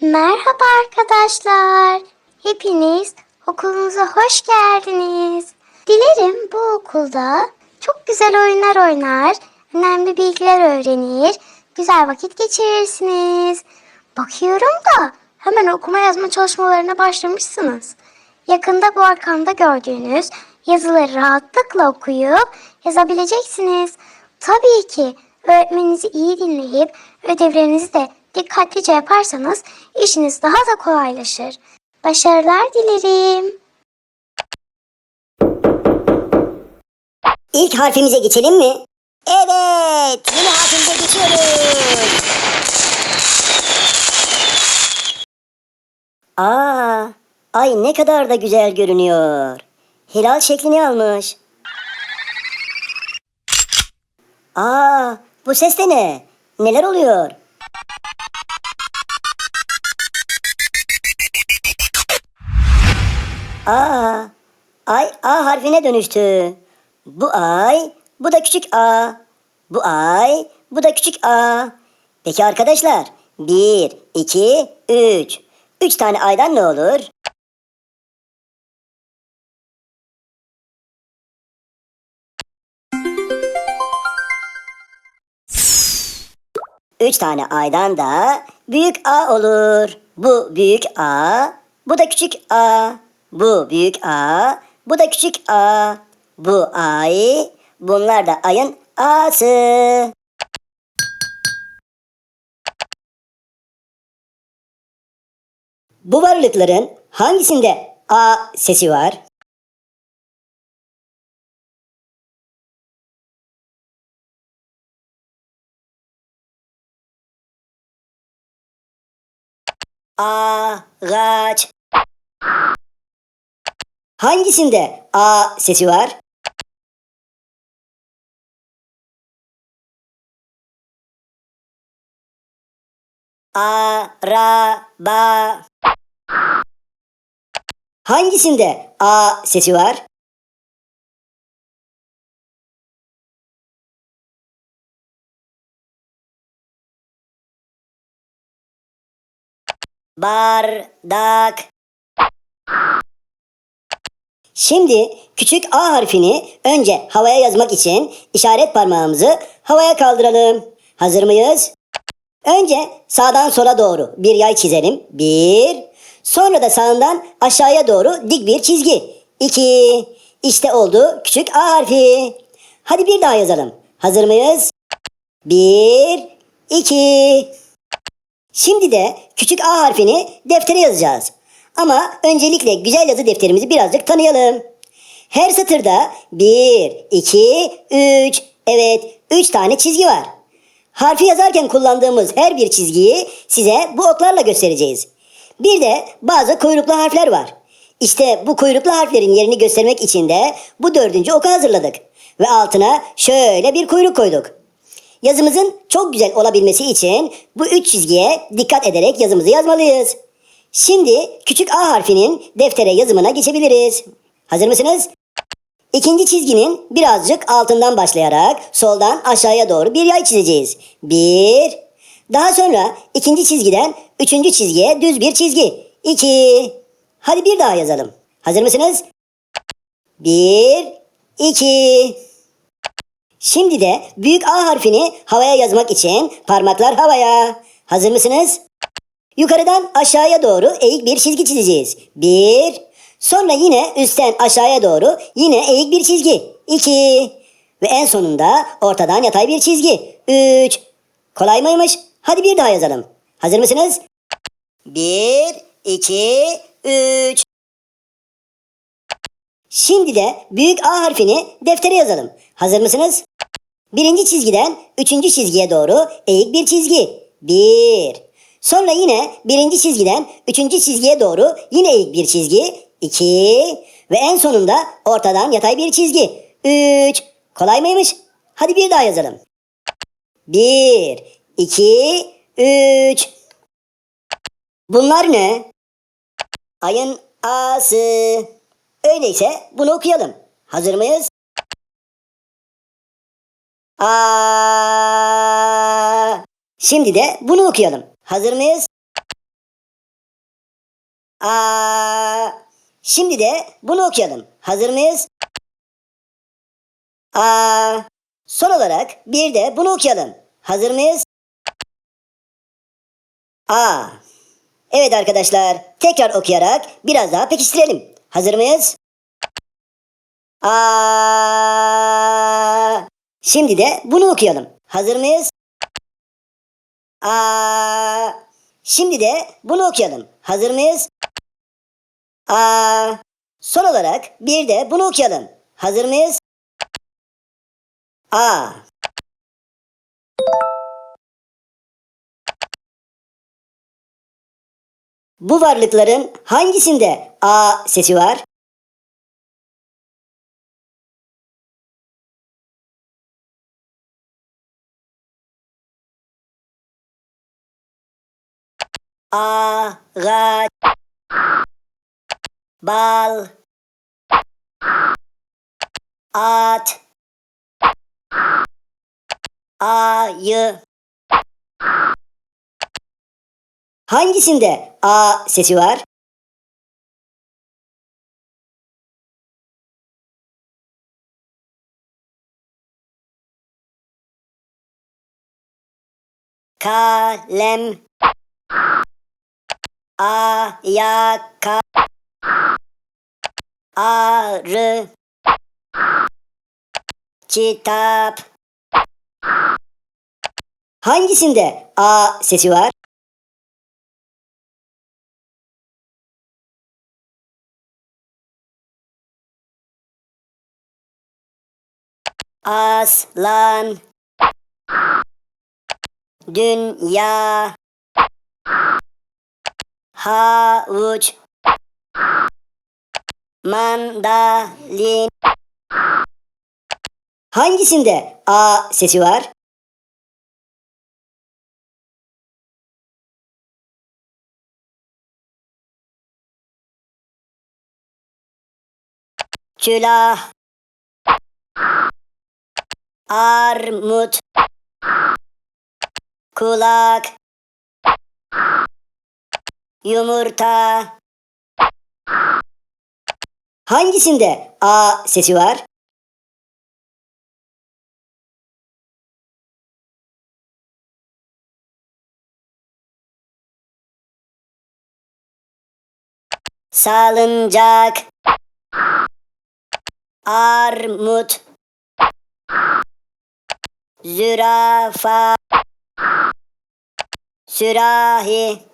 Merhaba arkadaşlar. Hepiniz okulumuza hoş geldiniz. Dilerim bu okulda çok güzel oyunlar oynar, önemli bilgiler öğrenir, güzel vakit geçirirsiniz. Bakıyorum da hemen okuma yazma çalışmalarına başlamışsınız. Yakında bu arkamda gördüğünüz yazıları rahatlıkla okuyup yazabileceksiniz. Tabii ki öğretmeninizi iyi dinleyip ödevlerinizi de dikkatlice yaparsanız işiniz daha da kolaylaşır. Başarılar dilerim. İlk harfimize geçelim mi? Evet, yeni harfimize geçiyoruz. Aa, ay ne kadar da güzel görünüyor. Hilal şeklini almış. Aa, bu ses de ne? Neler oluyor? Aa, ay A harfine dönüştü. Bu ay, bu da küçük a. Bu ay, bu da küçük a. Peki arkadaşlar, bir, iki, üç. Üç tane aydan ne olur? Üç tane aydan da büyük A olur. Bu büyük A, bu da küçük A. Bu büyük A, bu da küçük A. Bu ay, bunlar da ayın A'sı. Bu varlıkların hangisinde A sesi var? Ağaç. Hangisinde A sesi var? Araba. Hangisinde A sesi var? Bardak. Şimdi küçük A harfini önce havaya yazmak için işaret parmağımızı havaya kaldıralım. Hazır mıyız? Önce sağdan sola doğru bir yay çizelim. Bir. Sonra da sağından aşağıya doğru dik bir çizgi. İki. İşte oldu küçük A harfi. Hadi bir daha yazalım. Hazır mıyız? Bir. iki. Şimdi de küçük A harfini deftere yazacağız. Ama öncelikle güzel yazı defterimizi birazcık tanıyalım. Her satırda 1, 2, 3, evet 3 tane çizgi var. Harfi yazarken kullandığımız her bir çizgiyi size bu oklarla göstereceğiz. Bir de bazı kuyruklu harfler var. İşte bu kuyruklu harflerin yerini göstermek için de bu dördüncü oku hazırladık. Ve altına şöyle bir kuyruk koyduk. Yazımızın çok güzel olabilmesi için bu üç çizgiye dikkat ederek yazımızı yazmalıyız. Şimdi küçük A harfinin deftere yazımına geçebiliriz. Hazır mısınız? İkinci çizginin birazcık altından başlayarak soldan aşağıya doğru bir yay çizeceğiz. Bir. Daha sonra ikinci çizgiden üçüncü çizgiye düz bir çizgi. İki. Hadi bir daha yazalım. Hazır mısınız? Bir. iki. Şimdi de büyük A harfini havaya yazmak için parmaklar havaya. Hazır mısınız? Yukarıdan aşağıya doğru eğik bir çizgi çizeceğiz. Bir. Sonra yine üstten aşağıya doğru yine eğik bir çizgi. İki. Ve en sonunda ortadan yatay bir çizgi. Üç. Kolay mıymış? Hadi bir daha yazalım. Hazır mısınız? Bir, iki, üç. Şimdi de büyük A harfini deftere yazalım. Hazır mısınız? Birinci çizgiden üçüncü çizgiye doğru eğik bir çizgi. Bir. Sonra yine birinci çizgiden üçüncü çizgiye doğru yine eğik bir çizgi. İki. Ve en sonunda ortadan yatay bir çizgi. Üç. Kolay mıymış? Hadi bir daha yazalım. Bir, iki, üç. Bunlar ne? Ayın A'sı. Öyleyse bunu okuyalım. Hazır mıyız? A. Şimdi de bunu okuyalım. Hazır mıyız? A. Şimdi de bunu okuyalım. Hazır mıyız? A. Son olarak bir de bunu okuyalım. Hazır mıyız? A. Evet arkadaşlar, tekrar okuyarak biraz daha pekiştirelim. Hazır mıyız? A. Şimdi de bunu okuyalım. Hazır mıyız? A. Şimdi de bunu okuyalım. Hazır mıyız? A. Son olarak bir de bunu okuyalım. Hazır mıyız? A. Bu varlıkların hangisinde A sesi var? Ağaç Bal At Ayı Hangisinde A sesi var? Kalem Ayaka Arı Kitap. Hangisinde A sesi var? Aslan. Dünya Havuç. Mandalin. Hangisinde A sesi var? Külah Armut. Kulak Yumurta. Hangisinde A sesi var? Salıncak. Armut. Zürafa. Sürahi